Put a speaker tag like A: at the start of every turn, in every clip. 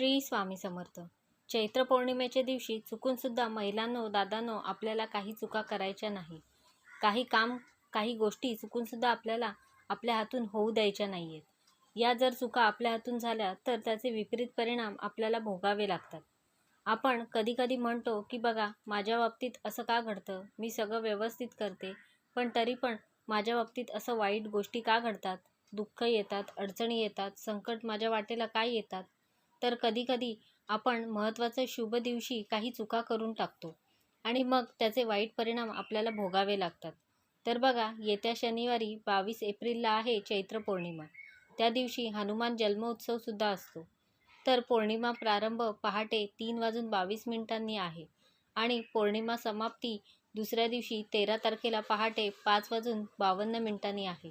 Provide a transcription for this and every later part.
A: श्री स्वामी समर्थ. चैत्र पौर्णिमेच्या दिवशी चुकूनसुद्धा महिलांनो दादांनो आपल्याला काही चुका करायच्या नाही. काही काम काही गोष्टी चुकूनसुद्धा आपल्याला आपल्या हातून होऊ द्यायच्या नाही आहेत या जर चुका आपल्या हातून झाल्या तर त्याचे विपरीत परिणाम आपल्याला भोगावे लागतात. आपण कधीकधी म्हणतो की बघा माझ्या बाबतीत असं का घडतं? मी सगळं व्यवस्थित करते. पण तरी पण माझ्या बाबतीत असं वाईट गोष्टी का घडतात? दुःख येतात अडचणी येतात संकट माझ्या वाटेला काय येतात? तर कधीकधी आपण महत्त्वाच्या शुभ दिवशी काही चुका करून टाकतो आणि मग त्याचे वाईट परिणाम आपल्याला भोगावे लागतात. तर बघा येत्या शनिवारी बावीस एप्रिलला आहे चैत्र पौर्णिमा. त्या दिवशी हनुमान जन्मोत्सवसुद्धा असतो. तर पौर्णिमा प्रारंभ पहाटे तीन वाजून बावीस मिनिटांनी आहे आणि पौर्णिमा समाप्ती दुसऱ्या दिवशी तेरा तारखेला पहाटे पाच वाजून बावन्न मिनिटांनी आहे.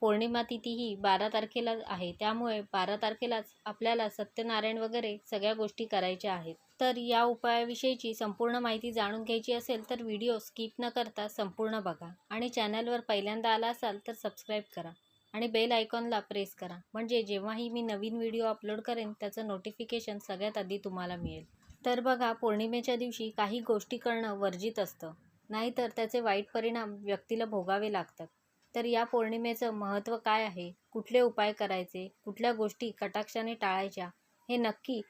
A: पौर्णिमा तिथी ही बारा तारखेला आहे. त्यामुळे बारा तारखेलाच आपल्याला सत्यनारायण वगैरे सगळ्या गोष्टी करायच्या आहेत. तर या उपायाविषयीची संपूर्ण माहिती जाणून घ्यायची असेल तर व्हिडिओ स्किप न करता संपूर्ण बघा. आणि चॅनलवर पहिल्यांदा आला असाल तर सबस्क्राईब करा. आणि बेल आयकॉनला प्रेस करा. म्हणजे जेव्हाही मी नवीन व्हिडिओ अपलोड करेन त्याचं नोटिफिकेशन सगळ्यात आधी तुम्हाला मिळेल. तर बघा पौर्णिमेच्या दिवशी काही गोष्टी करणं वर्जित असतं. नाहीतर त्याचे वाईट परिणाम व्यक्तीला भोगावे लागतात. तर या पौर्णिमेचं महत्त्व काय आहे? कुठले उपाय करायचे? कुठल्या गोष्टी कटाक्षाने टाळायच्या? हे नक्की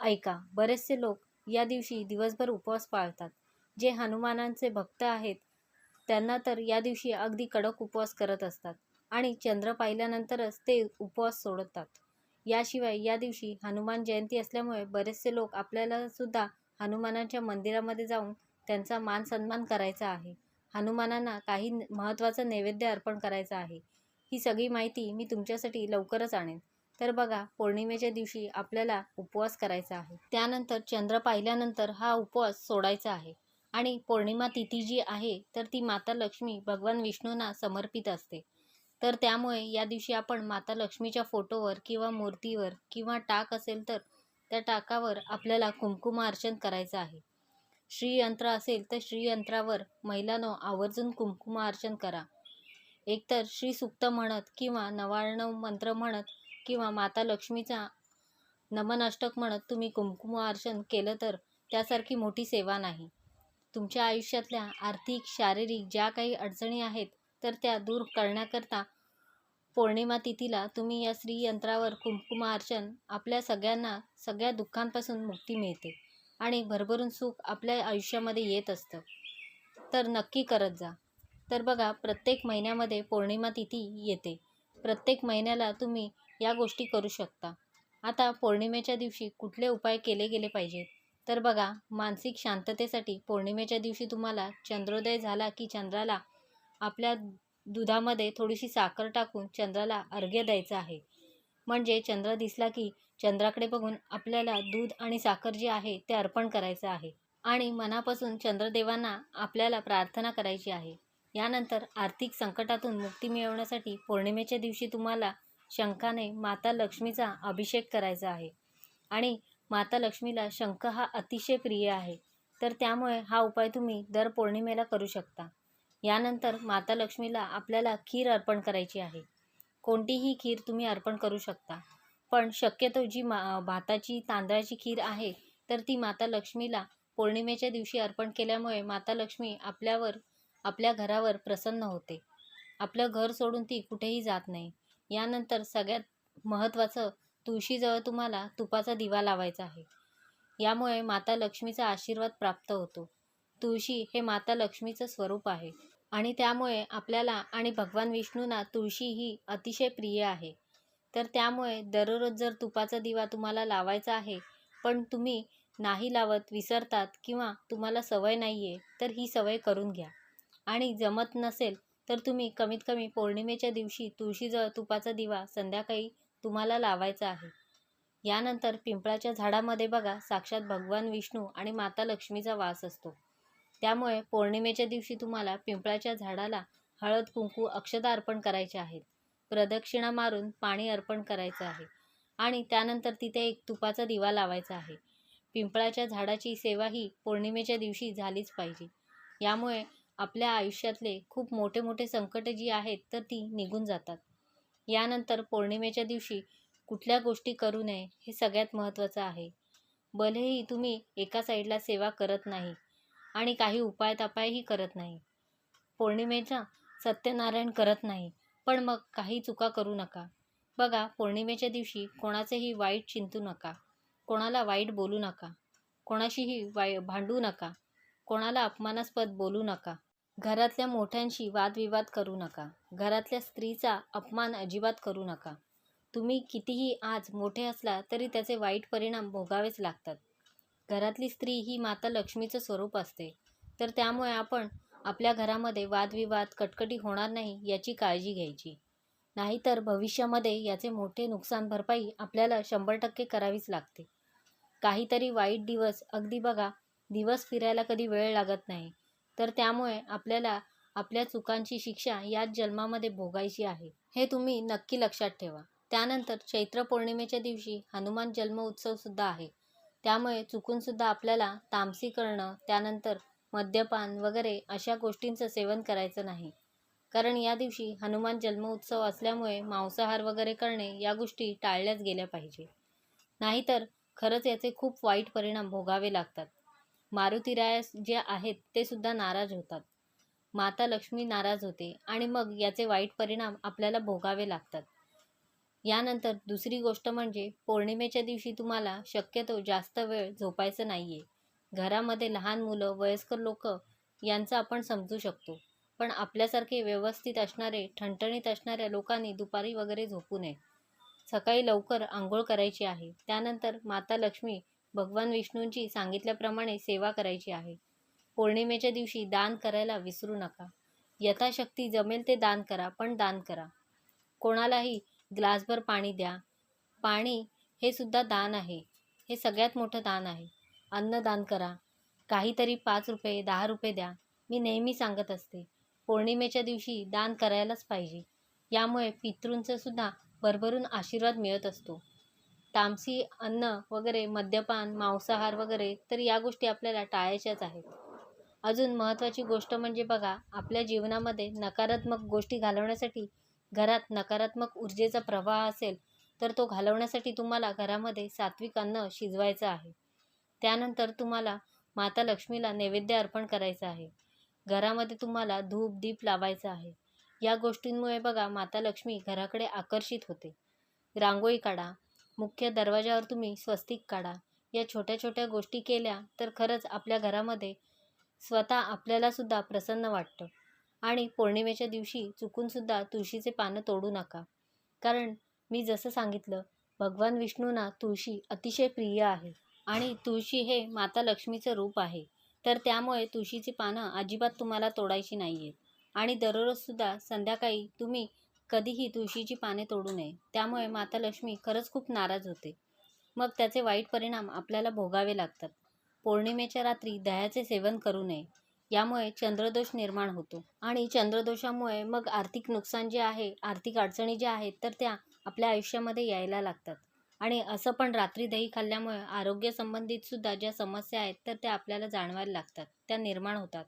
A: ऐका. बरेचसे लोक या दिवशी दिवसभर उपवास पाळतात. जे हनुमानांचे भक्त आहेत त्यांना तर या दिवशी अगदी कडक उपवास करत असतात आणि चंद्र पाहिल्यानंतरच ते उपवास सोडतात. याशिवाय या दिवशी हनुमान जयंती असल्यामुळे बरेचसे लोक आपल्याला सुद्धा हनुमानाच्या मंदिरामध्ये जाऊन त्यांचा मान सन्मान करायचा आहे. हनुमानांना काही महत्त्वाचं नैवेद्य अर्पण करायचं आहे. ही सगळी माहिती मी तुमच्यासाठी लवकरच आणेन. तर बघा पौर्णिमेच्या दिवशी आपल्याला उपवास करायचा आहे. त्यानंतर चंद्र पाहिल्यानंतर हा उपवास सोडायचा आहे. आणि पौर्णिमा तिथी जी आहे तर ती माता लक्ष्मी भगवान विष्णूंना समर्पित असते. तर त्यामुळे या दिवशी आपण माता लक्ष्मीच्या फोटोवर किंवा मूर्तीवर किंवा टाक असेल तर त्या टाकावर आपल्याला कुंकुमार्चन करायचं आहे. श्रीयंत्र असेल तर श्रीयंत्रावर महिलांनो आवर्जून कुंकुमार्चन करा. एकतर श्रीसुक्त म्हणत किंवा नवाण्णव मंत्र म्हणत किंवा माता लक्ष्मीचा नमनाष्टक म्हणत तुम्ही कुंकुमार्चन केलं तर त्यासारखी मोठी सेवा नाही. तुमच्या आयुष्यातल्या आर्थिक शारीरिक ज्या काही अडचणी आहेत तर त्या दूर करण्याकरता पौर्णिमा तिथीला तुम्ही या श्रीयंत्रावर कुंकुमार्चन आपल्या सगळ्यांना सगळ्या दुःखांपासून मुक्ती मिळते. आणि भरभरून सुख आपल्या आयुष्यामध्ये येत असतं. तर नक्की करत जा. तर बघा प्रत्येक महिन्यामध्ये पौर्णिमा तिथी येते. प्रत्येक महिन्याला तुम्ही या गोष्टी करू शकता. आता पौर्णिमेच्या दिवशी कुठले उपाय केले गेले पाहिजेत? तर बघा मानसिक शांततेसाठी पौर्णिमेच्या दिवशी तुम्हाला चंद्रोदय झाला की चंद्राला आपल्या दुधामध्ये थोडीशी साखर टाकून चंद्राला अर्घ्य द्यायचं आहे. म्हणजे चंद्र दिसला की चंद्राकडे बघून आपल्याला दूध आणि साखर जे आहे ते अर्पण करायचं आहे. आणि मनापासून चंद्रदेवांना आपल्याला प्रार्थना करायची आहे. यानंतर आर्थिक संकटातून मुक्ती मिळवण्यासाठी पौर्णिमेच्या दिवशी तुम्हाला शंखाने माता लक्ष्मीचा अभिषेक करायचा आहे. आणि माता लक्ष्मीला शंख हा अतिशय प्रिय आहे. तर त्यामुळे हा उपाय तुम्ही दर पौर्णिमेला करू शकता. यानंतर माता लक्ष्मीला आपल्याला खीर अर्पण करायची आहे. कोणतीही खीर तुम्ही अर्पण करू शकता. पण शक्यतो जी मा भाताची तांदळाची खीर आहे तर ती माता लक्ष्मीला पौर्णिमेच्या दिवशी अर्पण केल्यामुळे माता लक्ष्मी आपल्यावर आपल्या घरावर प्रसन्न होते. आपलं घर सोडून ती कुठेही जात नाही. यानंतर सगळ्यात महत्त्वाचं तुळशीजवळ तुम्हाला तुपाचा दिवा लावायचा आहे. यामुळे माता लक्ष्मीचा आशीर्वाद प्राप्त होतो. तुळशी हे माता लक्ष्मीचं स्वरूप आहे. आणि त्यामुळे आपल्याला आणि भगवान विष्णूंना तुळशी ही अतिशय प्रिय आहे. तर त्यामुळे दररोज जर तुपाचा दिवा तुम्हाला लावायचा आहे पण तुम्ही नाही लावत विसरतात किंवा तुम्हाला सवय नाही आहे तर ही सवय करून घ्या. आणि जमत नसेल तर तुम्ही कमीत कमी पौर्णिमेच्या दिवशी तुळशीजवळ तुपाचा दिवा संध्याकाळी तुम्हाला लावायचा आहे. यानंतर पिंपळाच्या झाडामध्ये बघा साक्षात भगवान विष्णू आणि माता लक्ष्मीचा वास असतो. त्यामुळे पौर्णिमेच्या दिवशी तुम्हाला पिंपळाच्या झाडाला हळद कुंकू अक्षता अर्पण करायचे आहेत. प्रदक्षिणा मारून पाणी अर्पण करायचं आहे आणि त्यानंतर तिथे एक तुपाचा दिवा लावायचा आहे. पिंपळाच्या झाडाची सेवा ही पौर्णिमेच्या दिवशी झालीच पाहिजे. यामुळे आपल्या आयुष्यातले खूप मोठे मोठे संकट जी आहेत तर ती निघून जातात. यानंतर पौर्णिमेच्या दिवशी कुठल्या गोष्टी करू नये हे सगळ्यात महत्त्वाचं आहे. भलेही तुम्ही एका साईडला सेवा करत नाही आणि काही उपाय तपायही करत नाही. पौर्णिमेचा सत्यनारायण करत नाही पण मग काही चुका करू नका. बघा पौर्णिमेच्या दिवशी कोणाचेही वाईट चिंतू नका. कोणाला वाईट बोलू नका. कोणाशीही वाय भांडू नका. कोणाला अपमानास्पद बोलू नका. घरातल्या मोठ्यांशी वादविवाद करू नका. घरातल्या स्त्रीचा अपमान अजिबात करू नका. तुम्ही कितीही आज मोठे असला तरी त्याचे वाईट परिणाम भोगावेच लागतात. घरातली स्त्री ही माता लक्ष्मीचं स्वरूप असते. तर त्यामुळे आपण आपल्या घरामध्ये वादविवाद कटकटी होणार नाही याची काळजी घ्यायची. नाहीतर भविष्यामध्ये याचे मोठे नुकसान भरपाई आपल्याला शंभर टक्के करावीच लागते. काहीतरी वाईट दिवस अगदी बघा दिवस फिरायला कधी वेळ लागत नाही. तर त्यामुळे आपल्याला आपल्या चुकांची शिक्षा याच जन्मामध्ये भोगायची आहे. हे तुम्ही नक्की लक्षात ठेवा. त्यानंतर चैत्र पौर्णिमेच्या दिवशी हनुमान जन्म उत्सवसुद्धा आहे. त्यामुळे चुकूनसुद्धा आपल्याला तामसी करणं त्यानंतर मद्यपान वगैरे अशा गोष्टींचं सेवन करायचं नाही. कारण या दिवशी हनुमान जन्म उत्सव असल्यामुळे मांसाहार वगैरे करणे या गोष्टी टाळल्याच गेल्या पाहिजे. नाहीतर खरंच याचे खूप वाईट परिणाम भोगावे लागतात. मारुतीरायस जे आहेत ते सुद्धा नाराज होतात. माता लक्ष्मी नाराज होते आणि मग याचे वाईट परिणाम आपल्याला भोगावे लागतात. यानंतर दुसरी गोष्ट म्हणजे पौर्णिमेच्या दिवशी तुम्हाला शक्यतो जास्त वेळ झोपायचं नाही आहे घरामध्ये लहान मुलं वयस्कर लोक यांचं आपण समजू शकतो. पण आपल्यासारखे व्यवस्थित असणारे ठणठणीत असणाऱ्या लोकांनी दुपारी वगैरे झोपू नये. सकाळी लवकर आंघोळ करायची आहे. त्यानंतर माता लक्ष्मी भगवान विष्णूंची सांगितल्याप्रमाणे सेवा करायची आहे. पौर्णिमेच्या दिवशी दान करायला विसरू नका. यथाशक्ती जमेल ते दान करा पण दान करा. कोणालाही ग्लासभर पाणी द्या. पाणी हे सुद्धा दान आहे. हे सगळ्यात मोठं दान आहे. अन्नदान करा. काहीतरी पाच रुपये दहा रुपये द्या. मी नेहमी सांगत असते पौर्णिमेच्या दिवशी दान करायलाच पाहिजे. यामुळे पितृंचं सुद्धा भरभरून आशीर्वाद मिळत असतो. तामसी अन्न वगैरे मद्यपान मांसाहार वगैरे तर या गोष्टी आपल्याला टाळायच्याच आहेत. अजून महत्त्वाची गोष्ट म्हणजे बघा आपल्या जीवनामध्ये नकारात्मक गोष्टी घालवण्यासाठी घरात नकारात्मक ऊर्जेचा प्रवाह असेल तर तो घालवण्यासाठी तुम्हाला घरामध्ये सात्विक अन्न शिजवायचं आहे. त्यानंतर तुम्हाला माता लक्ष्मीला नैवेद्य अर्पण करायचं आहे. घरामध्ये तुम्हाला धूप दीप लावायचा आहे. या गोष्टींमुळे बघा माता लक्ष्मी घराकडे आकर्षित होते. रांगोळी काढा मुख्य दरवाजावर तुम्ही स्वस्तिक काढा. या छोट्या छोट्या गोष्टी केल्या तर खरंच आपल्या घरामध्ये स्वतः आपल्यालासुद्धा प्रसन्न वाटतं. आणि पौर्णिमेच्या दिवशी चुकूनसुद्धा तुळशीचे पानं तोडू नका. कारण मी जसं सांगितलं भगवान विष्णूंना तुळशी अतिशय प्रिय आहे आणि तुळशी हे माता लक्ष्मीचं रूप आहे. तर त्यामुळे तुळशीची पानं अजिबात तुम्हाला तोडायची नाही आहेत आणि दररोजसुद्धा संध्याकाळी तुम्ही कधीही तुळशीची पाने तोडू नये. त्यामुळे माता लक्ष्मी खरंच खूप नाराज होते. मग त्याचे वाईट परिणाम आपल्याला भोगावे लागतात. पौर्णिमेच्या रात्री दह्याचे सेवन करू नये. यामुळे चंद्रदोष निर्माण होतो. आणि चंद्रदोषामुळे मग आर्थिक नुकसान जे आहे आर्थिक अडचणी ज्या आहेत तर त्या आपल्या आयुष्यामध्ये यायला लागतात. आणि असं पण रात्री दही खाल्ल्यामुळे आरोग्यसंबंधित सुद्धा ज्या समस्या आहेत तर त्या आपल्याला जाणवायला लागतात. त्या निर्माण होतात.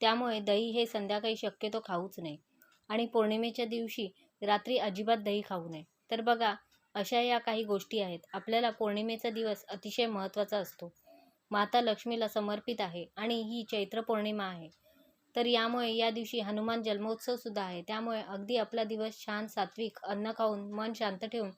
A: त्यामुळे दही हे संध्याकाळी शक्यतो खाऊच नये. आणि पौर्णिमेच्या दिवशी रात्री अजिबात दही खाऊ नये. तर बघा अशा या काही गोष्टी आहेत. आपल्याला पौर्णिमेचा दिवस अतिशय महत्त्वाचा असतो. माता लक्ष्मीला समर्पित आहे आणि ही चैत्र पौर्णिमा आहे. तर यामुळे या दिवशी हनुमान जन्मोत्सवसुद्धा आहे. त्यामुळे अगदी आपला दिवस छान सात्विक अन्न खाऊन मन शांत ठेवून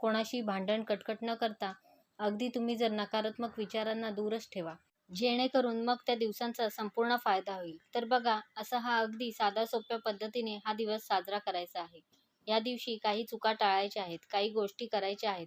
A: कोणाशी भांडण कटकट न करता अगदी तुम्ही जर नकारात्मक विचारांना दूरच ठेवा. जेणेकरून मग त्या दिवसांचा संपूर्ण फायदा होईल. तर बघा असा हा अगदी साध्या सोप्या पद्धतीने हा दिवस साजरा करायचा आहे. या दिवशी काही चुका टाळायच्या आहेत काही गोष्टी करायच्या आहेत.